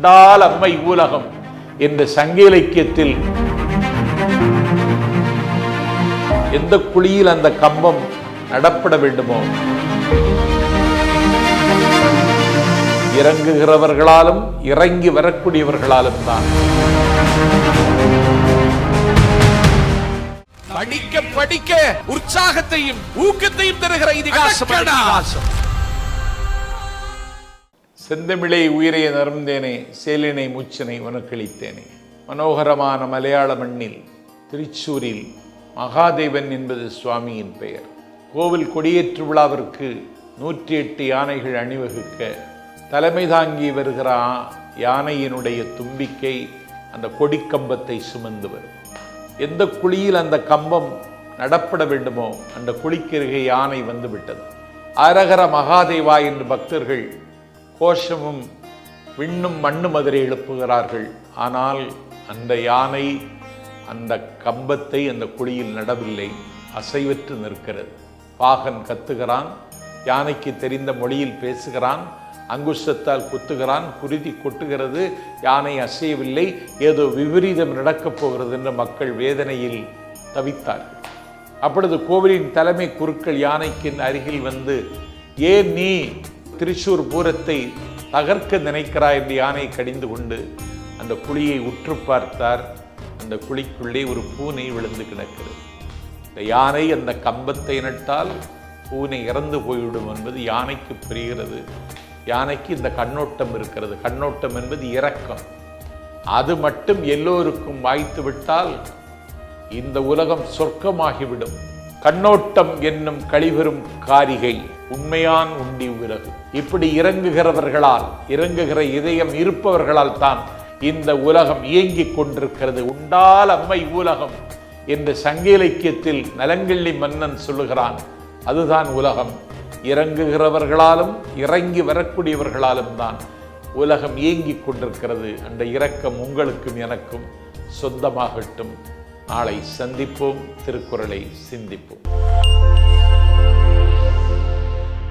உண்டால் அம்மை ஊலகம் என்ற சங்க இலக்கியத்தில் எந்த குழியில் அந்த கம்பம் நடப்பட வேண்டுமோ? இறங்குகிறவர்களாலும் இறங்கி வரக்கூடியவர்களாலும் தான். படிக்க படிக்க உற்சாகத்தையும் ஊக்கத்தையும் தருகிற இதிகாசம். இதிகாசம். செந்தமிழை உயிரை நருந்தேனே சேலினை மூச்சனை உனக்களித்தேனே மனோகரமான மலையாள மண்ணில் திருச்சூரில் மகாதேவன் என்பது சுவாமியின் பெயர். கோவில் கொடியேற்று விழாவிற்கு நூற்றி எட்டு யானைகள் அணிவகுக்க தலைமை தாங்கி வருகிற யானையினுடைய தும்பிக்கை அந்த கொடிக்கம்பத்தை சுமந்து வரும். எந்த குழியில் அந்த கம்பம் நடப்பட வேண்டுமோ அந்த குழிக்கருகே யானை வந்துவிட்டது அரகர மகாதேவா என்று பக்தர்கள் கோஷமும் விண்ணும் மண்ணும் அதிரை எழுப்புகிறார்கள். ஆனால் அந்த யானை அந்த கம்பத்தை அந்த குழியில் நடவில்லை. அசைவற்று நிற்கிறது. பாகன் கத்துகிறான். யானைக்கு தெரிந்த மொழியில் பேசுகிறான். அங்குஷத்தால் குத்துகிறான். குருதி கொட்டுகிறது. யானை அசையவில்லை. ஏதோ விபரீதம் நடக்கப் போகிறது என்று மக்கள் வேதனையில் தவித்தார்கள். அப்பொழுது கோவிலின் தலைமை குருக்கள் யானைக்கின் அருகில் வந்து ஏன் நீ திருச்சூர் பூரத்தை தகர்க்க நினைக்கிறாய் என்று யானை கடிந்து கொண்டு அந்த குழியை உற்று பார்த்தார். அந்த குழிக்குள்ளே ஒரு பூனை விழுந்து கிடக்கிறது. இந்த யானை அந்த கம்பத்தை நட்டால் பூனை இறந்து போய்விடும் என்பது யானைக்கு புரிகிறது. யானைக்கு இந்த கண்ணோட்டம் இருக்கிறது. கண்ணோட்டம் என்பது இரக்கம். அது மட்டும் எல்லோருக்கும் வாய்த்து விட்டால் இந்த உலகம் சொர்க்கமாகிவிடும். கண்ணோட்டம் என்னும் கழிவெறும் காரிகை. உண்மையான் உண்டி உலகு இப்படி இறங்குகிறவர்களால் இறங்குகிற இதயம் இருப்பவர்களால் தான் இந்த உலகம் இயங்கிக் கொண்டிருக்கிறது. உண்டால் அம்மை உலகம் என்று சங்க இலக்கியத்தில் நலங்கிள்ளி மன்னன் சொல்லுகிறான். அதுதான் உலகம். இறங்குகிறவர்களாலும் இறங்கி வரக்கூடியவர்களாலும் தான் உலகம் இயங்கிக் கொண்டிருக்கிறது அந்த இரக்கம் உங்களுக்கும் எனக்கும் சொந்தமாகட்டும். நாளை சந்திப்போம் திருக்குறளை சிந்திப்போம்.